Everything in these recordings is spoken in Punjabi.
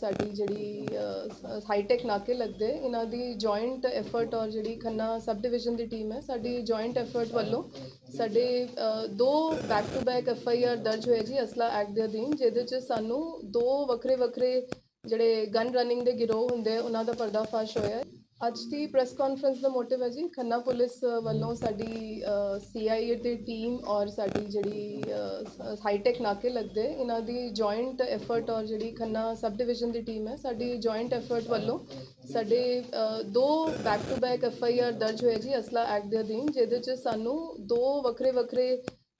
ਸਾਡੀ ਜਿਹੜੀ ਹਾਈਟੈਕ ਨਾਕੇ ਲੱਗਦੇ ਇਹਨਾਂ ਦੀ ਜੁਆਇੰਟ ਐਫਰਟ ਔਰ ਜਿਹੜੀ ਖੰਨਾ ਸਬ ਡਿਵੀਜ਼ਨ ਦੀ ਟੀਮ ਹੈ ਸਾਡੀ ਜੁਆਇੰਟ ਐਫਰਟ ਵੱਲੋਂ ਸਾਡੇ ਦੋ back to back F I R ਦਰਜ ਹੋਏ ਜੀ ਅਸਲਾ ਐਕਟ ਦੇ ਅਧੀਨ ਜਿਹਦੇ ਚ ਸਾਨੂੰ ਦੋ ਵੱਖਰੇ ਵੱਖਰੇ ਜਿਹੜੇ ਗਨ ਰਨਿੰਗ ਦੇ ਗਿਰੋਹ ਹੁੰਦੇ ਆ, ਉਹਨਾਂ ਦਾ ਪਰਦਾਫਾਸ਼ ਹੋਇਆ ਅੱਜ ਦੀ ਪ੍ਰੈਸ ਕਾਨਫਰੰਸ ਦਾ ਮੋਟਿਵ ਹੈ ਜੀ, ਖੰਨਾ ਪੁਲਿਸ ਵੱਲੋਂ ਸਾਡੀ ਸੀਆਈਏ ਦੀ ਟੀਮ ਔਰ ਸਾਡੀ ਜਿਹੜੀ ਹਾਈਟੈਕ ਨਾਕੇ ਲੱਗਦੇ, ਇਹਨਾਂ ਦੀ ਜੁਆਇੰਟ ਐਫਰਟ ਔਰ ਜਿਹੜੀ ਖੰਨਾ ਸਬ ਡਿਵੀਜ਼ਨ ਦੀ ਟੀਮ ਹੈ, ਸਾਡੀ ਜੁਆਇੰਟ ਐਫਰਟ ਵੱਲੋਂ ਸਾਡੇ ਦੋ back to back F I R ਦਰਜ ਹੋਏ ਜੀ ਅਸਲਾ ਐਕਟ ਦੇ ਅਧੀਨ, ਜਿਹਦੇ ਚ ਸਾਨੂੰ ਦੋ ਵੱਖਰੇ ਵੱਖਰੇ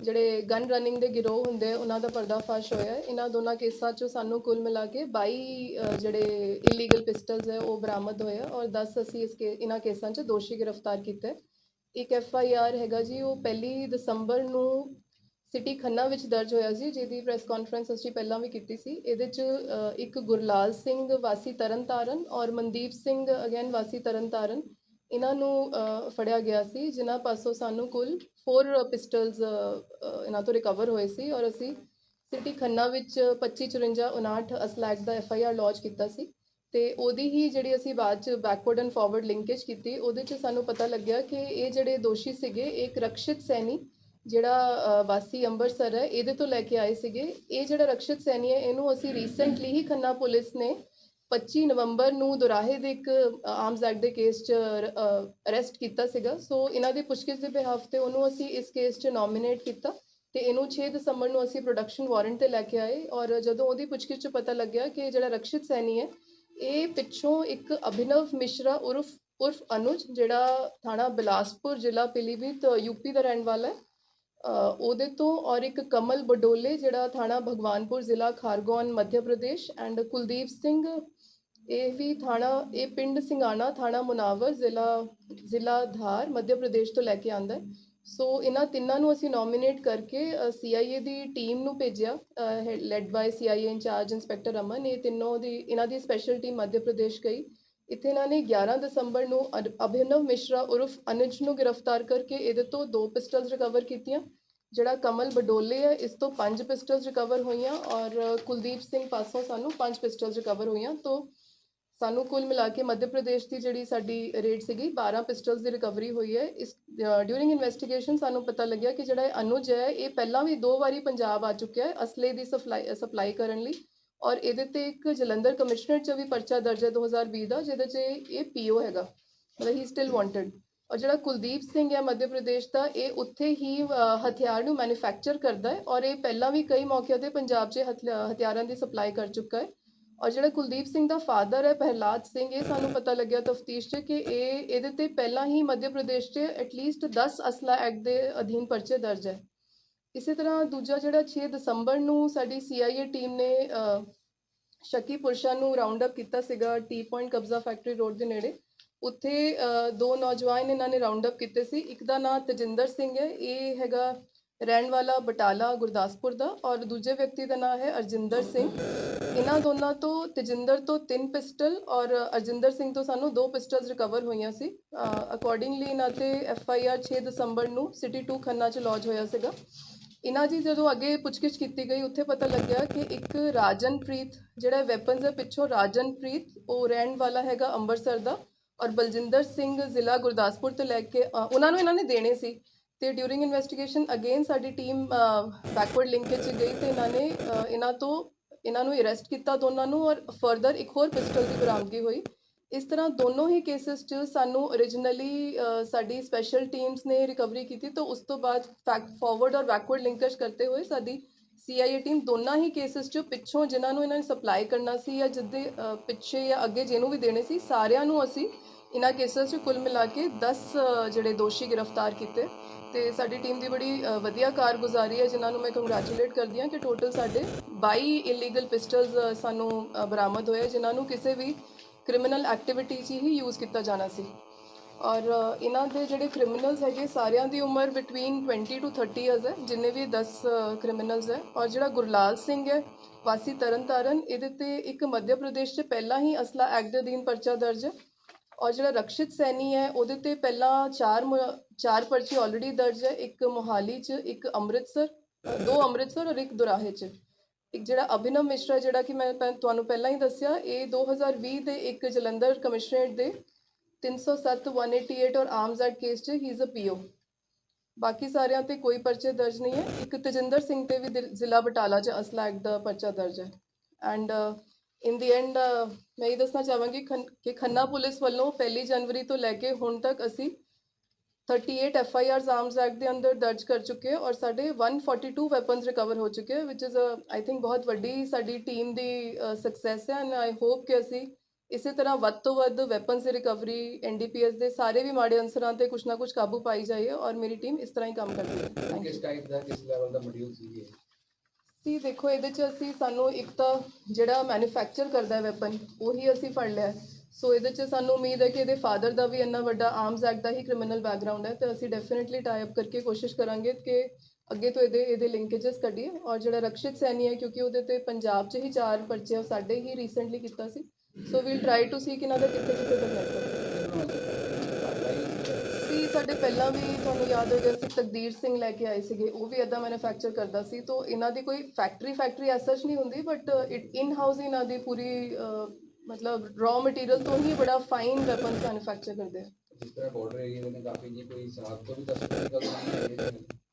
ਜਿਹੜੇ ਗਨ ਰਨਿੰਗ ਦੇ ਗਿਰੋਹ ਹੁੰਦੇ ਆ, ਉਹਨਾਂ ਦਾ ਪਰਦਾਫਾਸ਼ ਹੋਇਆ ਇਹਨਾਂ ਦੋਨਾਂ ਕੇਸਾਂ 'ਚੋਂ ਸਾਨੂੰ ਕੁੱਲ ਮਿਲਾ ਕੇ 22 ਜਿਹੜੇ ਇਲੀਗਲ ਪਿਸਟਲਸ ਹੈ ਉਹ ਬਰਾਮਦ ਹੋਏ ਔਰ 10 ਅਸੀਂ ਇਸ ਕੇ ਇਹਨਾਂ ਕੇਸਾਂ 'ਚ ਦੋਸ਼ੀ ਗ੍ਰਿਫਤਾਰ ਕੀਤੇ। ਇੱਕ ਐਫ ਆਈ ਆਰ ਹੈਗਾ ਜੀ ਉਹ ਪਹਿਲੀ ਦਸੰਬਰ ਨੂੰ ਸਿਟੀ ਖੰਨਾ ਵਿੱਚ ਦਰਜ ਹੋਇਆ ਸੀ ਜਿਹਦੀ ਪ੍ਰੈਸ ਕਾਨਫਰੰਸ ਅਸੀਂ ਪਹਿਲਾਂ ਵੀ ਕੀਤੀ ਸੀ। ਇਹਦੇ 'ਚ ਇੱਕ ਗੁਰਲਾਲ ਸਿੰਘ ਵਾਸੀ ਤਰਨਤਾਰਨ ਔਰ ਮਨਦੀਪ ਸਿੰਘ ਅਗੇਨ ਵਾਸੀ ਤਰਨਤਾਰਨ ਇਹਨਾਂ ਨੂੰ ਫੜਿਆ ਗਿਆ ਸੀ, ਜਿਨ੍ਹਾਂ ਪਾਸੋਂ ਸਾਨੂੰ ਕੁੱਲ 4 ਪਿਸਟਲਸ ਇਹਨਾਂ ਤੋਂ ਰਿਕਵਰ ਹੋਏ ਸੀ ਔਰ ਅਸੀਂ ਸਿਟੀ ਖੰਨਾ ਵਿੱਚ 2554 ਅਸਲੈਕ ਦਾ ਐਫ ਆਈ ਆਰ ਲੌਂਚ ਕੀਤਾ ਸੀ ਤੇ ਉਹਦੀ ਹੀ ਜਿਹੜੀ ਅਸੀਂ ਬਾਅਦ ਚ ਬੈਕਵਰਡ ਐਂਡ ਫਾਰਵਰਡ ਲਿੰਕੇਜ ਕੀਤੀ, ਉਹਦੇ ਚ ਸਾਨੂੰ ਪਤਾ ਲੱਗਿਆ ਕਿ ਇਹ ਜਿਹੜੇ ਦੋਸ਼ੀ ਸੀਗੇ ਇੱਕ ਰਕਸ਼ਿਤ ਸੈਣੀ ਜਿਹੜਾ ਵਾਸੀ ਅੰਮ੍ਰਿਤਸਰ ਹੈ, ਇਹਦੇ ਤੋਂ ਲੈ ਕੇ ਆਏ ਸੀਗੇ। ਇਹ ਜਿਹੜਾ ਰਕਸ਼ਿਤ ਸੈਣੀ ਹੈ, ਇਹਨੂੰ ਅਸੀਂ ਰੀਸੈਂਟਲੀ ਹੀ ਖੰਨਾ ਪੁਲਿਸ ਨੇ 25 ਨਵੰਬਰ ਨੂੰ ਦੁਰਾਹੇ ਦੇ ਇੱਕ ਆਰਮਸ ਐਕਟ ਦੇ ਕੇਸ 'ਚ ਅਰੈਸਟ ਕੀਤਾ ਸੀਗਾ। ਸੋ ਇਹਨਾਂ ਦੀ ਪੁੱਛਗਿੱਛ ਦੇ ਬਿਹਾਫ ਤੇ ਉਹਨੂੰ ਅਸੀਂ ਇਸ ਕੇਸ 'ਚ ਨੋਮੀਨੇਟ ਕੀਤਾ ਤੇ ਇਹਨੂੰ 6 ਦਸੰਬਰ ਨੂੰ ਅਸੀਂ ਪ੍ਰੋਡਕਸ਼ਨ ਵਾਰੰਟ ਤੇ ਲੈ ਕੇ ਆਏ ਔਰ ਜਦੋਂ ਉਹਦੀ ਪੁੱਛਗਿੱਛ 'ਚ ਪਤਾ ਲੱਗਿਆ ਕਿ ਜਿਹੜਾ ਰਕਸ਼ਿਤ ਸੈਣੀ ਹੈ, ਇਹ ਪਿੱਛੋਂ ਇੱਕ ਅਭਿਨਵ ਮਿਸ਼ਰਾ ਉਰਫ ਉਰਫ ਅਨੁਜ, ਜਿਹੜਾ ਥਾਣਾ ਬਿਲਾਸਪੁਰ ਜ਼ਿਲ੍ਹਾ ਪਿਲੀਭੀਤ ਯੂਪੀ ਦਾ ਰਹਿਣ ਵਾਲਾ ਹੈ। ਉਹਦੇ ਤੋਂ ਔਰ ਇੱਕ ਕਮਲ ਬਡੋਲੇ, ਜਿਹੜਾ ਥਾਣਾ ਭਗਵਾਨਪੁਰ ਜ਼ਿਲ੍ਹਾ ਖਾਰਗੋਨ, ਮੱਧ ਪ੍ਰਦੇਸ਼ ਐਂਡ ਕੁਲਦੀਪ ਸਿੰਘ, ਇਹ ਵੀ ਥਾਣਾ, ਇਹ ਪਿੰਡ ਸਿੰਗਾਣਾ ਥਾਣਾ ਮੁਨਾਵਰ, ਜ਼ਿਲ੍ਹਾ ਜ਼ਿਲ੍ਹਾ ਧਾਰ, ਮੱਧ ਪ੍ਰਦੇਸ਼ ਤੋਂ ਲੈ ਕੇ ਆਂਦਾ ਹੈ। ਸੋ ਇਹਨਾਂ ਤਿੰਨਾਂ ਨੂੰ ਅਸੀਂ ਨੋਮੀਨੇਟ ਕਰਕੇ ਸੀਆਈਏ ਦੀ ਟੀਮ ਨੂੰ ਭੇਜਿਆ led by CIA incharge inspector Aman. ਇਹ ਤਿੰਨੋਂ ਦੀ, ਇਹਨਾਂ ਦੀ ਸਪੈਸ਼ਲ ਟੀਮ ਮੱਧ ਪ੍ਰਦੇਸ਼ ਗਈ। ਇੱਥੇ ਇਹਨਾਂ ਨੇ 11 ਦਸੰਬਰ ਨੂੰ ਅਰ- ਅਭਿਨਵ ਮਿਸ਼ਰਾ ਉਰਫ ਅਨੁਜ ਨੂੰ ਗ੍ਰਿਫਤਾਰ ਕਰਕੇ ਇਹਦੇ ਤੋਂ ਦੋ ਪਿਸਟਲਸ ਰਿਕਵਰ ਕੀਤੀਆਂ, ਜਿਹੜਾ ਕਮਲ ਬਡੋਲੇ ਹੈ, ਇਸ ਤੋਂ ਪੰਜ ਪਿਸਟਲਸ ਰਿਕਵਰ ਹੋਈਆਂ ਔਰ ਕੁਲਦੀਪ ਸਿੰਘ ਪਾਸੋਂ ਸਾਨੂੰ ਪੰਜ ਪਿਸਟਲਸ ਰਿਕਵਰ ਹੋਈਆਂ, ਤੋਂ ਸਾਨੂੰ ਕੁੱਲ ਮਿਲਾ ਕੇ ਮੱਧ ਪ੍ਰਦੇਸ਼ ਦੀ ਜਿਹੜੀ ਸਾਡੀ ਰੇਟ ਸੀਗੀ 12 ਪਿਸਟਲਸ ਦੀ ਰਿਕਵਰੀ ਹੋਈ ਹੈ। ਇਸ ਡਿਊਰਿੰਗ ਇਨਵੈਸਟੀਗੇਸ਼ਨ ਸਾਨੂੰ ਪਤਾ ਲੱਗਿਆ ਕਿ ਜਿਹੜਾ ਇਹ ਅਨੁਜ ਹੈ, ਇਹ ਪਹਿਲਾਂ ਵੀ ਦੋ ਵਾਰੀ ਪੰਜਾਬ ਆ ਚੁੱਕਿਆ ਹੈ ਅਸਲੇ ਦੀ ਸਪਲਾਈ ਸਪਲਾਈ ਕਰਨ ਲਈ। ਔਰ ਇਹਦੇ ਤੇ ਇੱਕ ਜਲੰਧਰ ਕਮਿਸ਼ਨਰ ਚ ਵੀ ਪਰਚਾ ਦਰਜ ਹੈ 2020 ਦਾ, ਜਿਹਦੇ ਚ ਇਹ ਪੀਓ ਹੈਗਾ। ਮਤਲਬ ਹੀ ਸਟਿਲ ਵਾਂਟਡ ਔਰ ਜਿਹੜਾ ਕੁਲਦੀਪ ਸਿੰਘ ਹੈ ਮੱਧ ਪ੍ਰਦੇਸ਼ ਦਾ, ਇਹ ਉੱਥੇ ਹੀ ਹਥਿਆਰ ਨੂੰ ਮੈਨੂਫੈਕਚਰ ਕਰਦਾ ਹੈ ਔਰ ਇਹ ਪਹਿਲਾਂ ਵੀ ਕਈ ਮੌਕਿਆਂ ਤੇ ਪੰਜਾਬ 'ਚ ਹਥਿਆ- ਹਥਿਆਰਾਂ ਦੀ ਸਪਲਾਈ ਕਰ ਚੁੱਕਾ ਹੈ। ਔਰ ਜਿਹੜਾ ਕੁਲਦੀਪ ਸਿੰਘ ਦਾ ਫਾਦਰ ਹੈ, ਪ੍ਰਹਿਲਾਦ ਸਿੰਘ, ਇਹ ਸਾਨੂੰ ਪਤਾ ਲੱਗਿਆ ਤਫਤੀਸ਼ 'ਚ ਕਿ ਇਹ, ਇਹਦੇ ਤੇ ਪਹਿਲਾਂ ਹੀ ਮੱਧ ਪ੍ਰਦੇਸ਼ 'ਚ ਐਟਲੀਸਟ 10 ਅਸਲਾ ਐਕਟ ਦੇ ਅਧੀਨ ਪਰਚੇ ਦਰਜ ਹੈ। ਇਸੇ ਤਰ੍ਹਾਂ ਦੂਜਾ ਜਿਹੜਾ 6 ਦਸੰਬਰ ਨੂੰ ਸਾਡੀ ਸੀਆਈਏ ਟੀਮ ਨੇ ਅ, ਸ਼ੱਕੀ ਪੁਰਸ਼ਾਂ ਨੂੰ ਰਾਉਂਡ ਅਪ ਕੀਤਾ ਸੀਗਾ ਟੀ ਪੁਆਇੰਟ ਕਬਜ਼ਾ ਫੈਕਟਰੀ ਰੋਡ ਦੇ ਨੇੜੇ। ਉੱਥੇ ਅ, ਦੋ ਨੌਜਵਾਨ ਇਹਨਾਂ ਨੇ ਰਾਉਂਡ ਅਪ ਕੀਤੇ ਸੀ। ਇੱਕ ਦਾ ਨਾਮ ਤਜਿੰਦਰ ਸਿੰਘ ਹੈ। ਇਹ ਹੈਗਾ ਰਹਿਣ ਵਾਲਾ ਬਟਾਲਾ ਗੁਰਦਾਸਪੁਰ ਦਾ ਔਰ ਦੂਜੇ ਵਿਅਕਤੀ ਦਾ ਨਾਮ ਹੈ ਅਰਜਿੰਦਰ ਸਿੰਘ। ਇਹਨਾਂ ਦੋਨਾਂ ਤੋਂ ਤਜਿੰਦਰ ਤੋਂ ਤਿੰਨ ਪਿਸਟਲ ਔਰ ਅਰਜਿੰਦਰ ਸਿੰਘ ਤੋਂ ਸਾਨੂੰ ਦੋ ਪਿਸਟਲਸ ਰਿਕਵਰ ਹੋਈਆਂ ਸੀ। ਅਕੋਰਡਿੰਗਲੀ ਇਹਨਾਂ ਤੇ ਐਫ ਆਈ ਆਰ 6 ਦਸੰਬਰ ਨੂੰ ਸਿਟੀ 2 ਖੰਨਾ ਚ ਲੌਜ ਹੋਇਆ ਸੀਗਾ। ਇਹਨਾਂ ਦੀ ਜਦੋਂ ਅੱਗੇ ਪੁੱਛਗਿੱਛ ਕੀਤੀ ਗਈ ਉੱਥੇ ਪਤਾ ਲੱਗਿਆ ਕਿ ਇੱਕ ਰਾਜਨਪ੍ਰੀਤ ਜਿਹੜਾ ਵੈਪਨਸ ਹੈ ਪਿੱਛੋਂ ਰਾਜਨਪ੍ਰੀਤ ਉਹ ਰਹਿਣ ਵਾਲਾ ਹੈਗਾ ਅੰਮ੍ਰਿਤਸਰ ਦਾ ਔਰ ਬਲਜਿੰਦਰ ਸਿੰਘ ਜ਼ਿਲ੍ਹਾ ਗੁਰਦਾਸਪੁਰ ਤੋਂ ਲੈ ਕੇ ਅ, ਉਹਨਾਂ ਨੂੰ ਇਹਨਾਂ ਨੇ ਦੇਣੇ ਸੀ ਤੇ ਡਿਊਰਿੰਗ ਇਨਵੈਸਟੀਗੇਸ਼ਨ ਅਗੇਨ ਸਾਡੀ ਟੀਮ ਬੈਕਵਰਡ ਲਿੰਕੇਜ 'ਚ ਗਈ ਤੇ ਇਹਨਾਂ ਨੇ ਅ, ਇਹਨਾਂ ਤੋਂ ਇਹਨਾਂ ਨੂੰ ਅਰੈਸਟ ਕੀਤਾ ਦੋਨਾਂ ਨੂੰ ਔਰ ਫਰਦਰ ਇੱਕ ਹੋਰ ਪਿਸਟਲ ਦੀ ਬਰਾਮਦਗੀ ਹੋਈ। ਇਸ ਤਰ੍ਹਾਂ ਦੋਨੋਂ ਹੀ ਕੇਸਸ 'ਚ ਸਾਨੂੰ originally ਸਾਡੀ ਸਪੈਸ਼ਲ ਟੀਮਸ ਨੇ ਰਿਕਵਰੀ ਕੀਤੀ ਤਾਂ ਉਸ ਤੋਂ ਬਾਅਦ ਫੈਕਟ ਫਾਰਵਰਡ ਔਰ ਬੈਕਵਰਡ ਲਿੰਕੇਜ ਕਰਤੇ ਹੋਏ ਸਾਡੀ ਸੀਆਈਏ ਟੀਮ ਦੋਨਾਂ ਹੀ ਕੇਸਸ 'ਚ ਪਿੱਛੋਂ ਜਿਨ੍ਹਾਂ ਨੂੰ ਇਹਨਾਂ ਨੇ ਸਪਲਾਈ ਕਰਨਾ ਸੀ ਜਾਂ ਜਿੱਦੇ ਪਿੱਛੇ ਜਾਂ ਅੱਗੇ ਜਿਹਨੂੰ ਵੀ ਦੇਣੇ ਸੀ, ਸਾਰਿਆਂ ਨੂੰ ਅਸੀਂ ਇਹਨਾਂ ਕੇਸਸ 'ਚ ਕੁੱਲ ਮਿਲਾ ਕੇ 10 ਜਿਹੜੇ ਦੋਸ਼ੀ ਗ੍ਰਿਫਤਾਰ ਕੀਤੇ। ਤੇ ਸਾਡੀ ਟੀਮ ਦੀ ਬੜੀ ਵਧੀਆ ਕਾਰਗੁਜ਼ਾਰੀ ਹੈ, ਜਿਨ੍ਹਾਂ ਨੂੰ ਮੈਂ ਕੰਗ੍ਰੈਚੁਲੇਟ ਕਰਦੀ ਹਾਂ ਕਿ ਟੋਟਲ ਸਾਡੇ 22 ਇਲੀਗਲ ਪਿਸਟਲਸ ਸਾਨੂੰ ਬਰਾਮਦ ਹੋਏ, ਜਿਨ੍ਹਾਂ ਨੂੰ ਕਿਸੇ ਵੀ ਕ੍ਰਿਮੀਨਲ ਐਕਟੀਵਿਟੀ 'ਚ ਹੀ ਯੂਜ਼ ਕੀਤਾ ਜਾਣਾ ਸੀ। ਔਰ, ਇਹਨਾਂ ਦੇ ਜਿਹੜੇ ਕ੍ਰਿਮੀਨਲਸ ਹੈਗੇ, ਸਾਰਿਆਂ ਦੀ ਉਮਰ ਬਿਟਵੀਨ 20 ਟੂ 30 ਇਅਰਸ ਹੈ, ਜਿੰਨੇ ਵੀ 10 ਕ੍ਰਿਮੀਨਲਸ ਹੈ। ਔਰ ਜਿਹੜਾ ਗੁਰਲਾਲ ਸਿੰਘ ਹੈ, ਵਾਸੀ ਤਰਨਤਾਰਨ ਇਹਦੇ ਤੇ ਇੱਕ ਮੱਧ ਪ੍ਰਦੇਸ਼ 'ਚ ਪਹਿਲਾਂ ਹੀ ਅਸਲਾ ਐਕਟ ਦੇ ਅਧੀਨ ਪਰਚਾ ਦਰਜ ਹੈ। ਔਰ ਜਿਹੜਾ ਰਕਸ਼ਿਤ ਸੈਣੀ ਹੈ, ਉਹਦੇ ਤੇ ਪਹਿਲਾਂ ਚਾਰ ਮੁ- ਚਾਰ ਪਰਚੇ ਆਲਰੇਡੀ ਦਰਜ ਹੈ, ਇੱਕ ਮੋਹਾਲੀ 'ਚ, ਇੱਕ ਅੰਮ੍ਰਿਤਸਰ, ਦੋ ਅੰਮ੍ਰਿਤਸਰ ਔਰ ਇੱਕ ਦੁਰਾਹੇ 'ਚ। ਇੱਕ ਜਿਹੜਾ ਅਭਿਨਵ ਮਿਸ਼ਰਾ ਜਿਹੜਾ ਕਿ ਮੈਂ ਪਹਿ- ਤੁਹਾਨੂੰ ਪਹਿਲਾਂ ਹੀ ਦੱਸਿਆ, ਇਹ 2020 ਦੇ ਇੱਕ ਜਲੰਧਰ ਕਮਿਸ਼ਨਰੇਟ ਦੇ 307 188 ਔਰ ਆਰਮਸ ਐਕਟ ਕੇਸ 'ਚ ਹੀ ਇਜ਼ ਅ ਪੀਓ ਬਾਕੀ ਸਾਰਿਆਂ ਤੇ ਕੋਈ ਪਰਚੇ ਦਰਜ ਨਹੀਂ ਹੈ। ਇੱਕ ਤਜਿੰਦਰ ਸਿੰਘ ਤੇ ਵੀ ਦਿਲ- ਜ਼ਿਲ੍ਹਾ ਬਟਾਲਾ 'ਚ ਅਸਲਾ ਐਕਟ ਦਾ ਪਰਚਾ ਦਰਜ ਹੈ। ਐਂਡ ਇਨ ਦੀ ਐਂਡ ਮੈਂ ਇਹ ਦੱਸਣਾ ਚਾਹਾਂਗੀ ਖੰਨ- ਕਿ ਖੰਨਾ ਪੁਲਿਸ ਵੱਲੋਂ ਪਹਿਲੀ ਜਨਵਰੀ ਤੋਂ ਲੈ ਕੇ ਹੁਣ ਤੱਕ ਅਸੀਂ 38 ਐਫ ਆਈ ਆਰਮਸ ਐਕਟ ਦੇ ਅੰਦਰ ਦਰਜ ਕਰ ਚੁੱਕੇ ਔਰ ਸਾਡੇ 142 ਵੈਪਨਸ ਰਿਕਵਰ ਹੋ ਚੁੱਕੇ ਵਿਚ ਇਜ਼ ਆਈ ਥਿੰਕ ਬਹੁਤ ਵੱਡੀ ਸਾਡੀ ਟੀਮ ਦੀ ਸਕਸੈਸ ਹੈ ਐਂਡ ਆਈ ਹੋਪ ਕਿ ਅਸੀਂ ਇਸੇ ਤਰ੍ਹਾਂ ਵੱਧ ਤੋਂ ਵੱਧ ਵੈਪਨਸ ਦੀ ਰਿਕਵਰੀ ਐਨਡੀਪੀਐਸ ਦੇ ਸਾਰੇ ਵੀ ਮਾੜੇ ਅਨਸਰਾਂ ਤੇ ਕੁਛ ਨਾ ਕੁਛ ਕਾਬੂ ਪਾਈ ਜਾਈਏ ਔਰ ਮੇਰੀ ਟੀਮ ਇਸ ਤਰ੍ਹਾਂ ਹੀ ਕੰਮ ਕਰਦੀ ਹੈ। ਕਿਸ ਟਾਈਪ ਦਾ ਕਿਸ ਲੈਵਲ ਦਾ ਮੋਡਿਊਲ ਸੀ ਇਹ? ਸੀ ਦੇਖੋ ਇਹਦੇ ਚ ਅਸੀਂ ਸਾਨੂੰ ਇੱਕ ਤਾਂ ਜਿਹੜਾ ਮੈਨੂਫੈਕਚਰ ਕਰਦਾ ਹੈ ਵੈਪਨ ਉਹੀ ਅਸੀਂ ਫੜ ਲਿਆ। ਹੈ। ਸੋ ਇਹਦੇ ਚ ਸਾਨੂੰ ਉਮੀਦ ਹੈ ਕਿ ਇਹਦੇ ਫਾਦਰ ਦਾ ਵੀ ਇੰਨਾ ਵੱਡਾ ਆਰਮਸ ਐਕਟ ਦਾ ਹੀ ਕ੍ਰਿਮੀਨਲ ਬੈਕਗ੍ਰਾਉਂਡ ਹੈ ਤੇ ਅਸੀਂ ਡੈਫੀਨਿਟਲੀ ਟਾਈ ਅਪ ਕਰਕੇ ਕੋਸ਼ਿਸ਼ ਕਰਾਂਗੇ ਕਿ ਅੱਗੇ ਤੋਂ ਇਹਦੇ ਇਹਦੇ ਲਿੰਕੇजेस ਕੱਢੀਏ ਔਰ ਜਿਹੜਾ ਰਕਸ਼ਿਤ ਸੈਣੀ ਹੈ ਕਿਉਂਕਿ ਉਹਦੇ ਤੇ ਪੰਜਾਬ 'ਚ ਹੀ ਚਾਰ ਪਰਚੇ ਉਹ ਸਾਡੇ ਹੀ ਰੀਸੈਂਟਲੀ ਕੀਤਾ ਸੀ। So we'll try to see ਕਿ ਇਹਨਾਂ ਦਾ ਕਿੱਥੇ ਕਿੱਥੇ ਤੱਕ ਨੈਟਵਰਕ ਸੀ ਸਾਡੇ ਪਹਿਲਾਂ ਵੀ ਤੁਹਾਨੂੰ ਯਾਦ ਹੋਏਗਾ ਸੀ ਤਕਦੀਰ ਸਿੰਘ ਲੈ ਕੇ ਆਏ ਸੀਗੇ, ਉਹ ਵੀ ਇਦਾਂ ਮੈਨੂਫੈਕਚਰ ਕਰਦਾ ਸੀ। ਤੋਂ, ਇਹਨਾਂ ਦੀ ਕੋਈ ਫੈਕਟਰੀ ਫੈਕਟਰੀ ਐਸ ਸੱਚ ਨਹੀਂ ਹੁੰਦੀ ਬਟ ਇਟ ਇਨ ਹਾਊਸ ਇਹਨਾਂ ਦੀ ਪੂਰੀ ਮਤਲਬ ਰॉ ਮਟੀਰੀਅਲ ਤੋਂ ਹੀ ਬੜਾ ਫਾਈਨ ਵੈਪਨਸ ਮੈਨੂਫੈਕਚਰ ਕਰਦੇ ਆ। ਜਿਸ ਤਰ੍ਹਾਂ ਬਾਰਡਰ ਏਰੀਆ ਦੇ ਨੇ ਕਾਫੀ ਜੀ ਕੋਈ ਸਾਥ ਤੋਂ ਵੀ ਦੱਸ ਕੋਈ ਗੱਲ ਨਹੀਂ ਹੈ।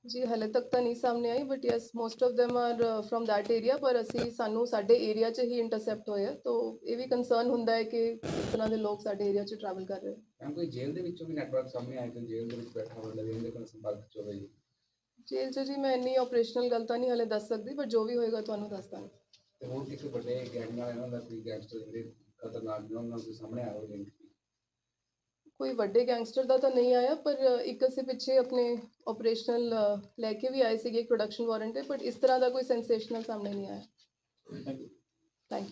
ਜੀ ਹਲੇ ਤੱਕ ਤਾਂ ਨਹੀਂ ਸਾਹਮਣੇ ਆਈ but yes most of them are from that area ਪਰ ਅਸੀਂ ਸਾਨੂੰ ਸਾਡੇ ਏਰੀਆ 'ਚ ਹੀ ਇੰਟਰਸੈਪਟ ਹੋਇਆ ਤੋਂ ਇਹ ਵੀ ਕੰਸਰਨ ਹੁੰਦਾ ਹੈ ਕਿ ਇਸ ਤਰ੍ਹਾਂ ਦੇ ਲੋਕ ਸਾਡੇ ਏਰੀਆ 'ਚ ਟਰੈਵਲ ਕਰ ਰਹੇ ਆ। ਮੈਮ ਕੋਈ ਜੇਲ੍ਹ ਦੇ ਵਿੱਚੋਂ ਵੀ ਨੈਟਵਰਕ ਸਾਹਮਣੇ ਆਇਆ ਕਿ ਜੇਲ੍ਹ ਦੇ ਵਿੱਚ ਬੈਠਾ ਬੰਦਾ ਵੀ ਇਹਦੇ ਨਾਲ ਸੰਪਰਕ ਚ ਹੋਵੇ ਜੀ। ਜੇਲ੍ਹ 'ਚ ਜੀ ਮੈਂ ਇੰਨੀ ਆਪਰੇਸ਼ਨਲ ਗੱਲ ਤਾਂ ਨਹੀਂ ਹਲੇ ਦੱਸ ਸਕਦੀ ਬਟ ਜੋ ਵੀ ਹੋਏਗਾ ਤੁਹਾਨੂੰ ਦੱਸ ਦਾਂਗੀ। ਤੇ ਹੋਰ ਕਿਸੇ ਵੱਡੇ ਗੈਂਗ ਨਾਲ ਇਹਨਾਂ ਦਾ ਕੋਈ ਗੈਂਗਸਟਰ ਜਿਹੜੇ ਖਤਰਨਾਕ ਜਿਹੜਾ ਉਹਨਾਂ ਦੇ ਸਾਹਮਣੇ ਆਇਆ ਹੋਵੇ ਕੋਈ ਵੱਡੇ ਗੈਂਗਸਟਰ ਦਾ ਤਾਂ ਨਹੀਂ ਆਇਆ ਪਰ ਇੱਕ ਅਸੀਂ ਪਿੱਛੇ ਆਪਣੇ ਆਪਰੇਸ਼ਨਲ ਲੈ ਕੇ ਵੀ ਆਏ ਸੀਗੇ ਪ੍ਰੋਡਕਸ਼ਨ ਵਾਰੰਟ ਤੇ ਬਟ ਇਸ ਤਰ੍ਹਾਂ ਦਾ ਕੋਈ ਸੈਂਸੇਸ਼ਨਲ ਸਾਹਮਣੇ ਨਹੀਂ ਆਇਆ। Thank you thank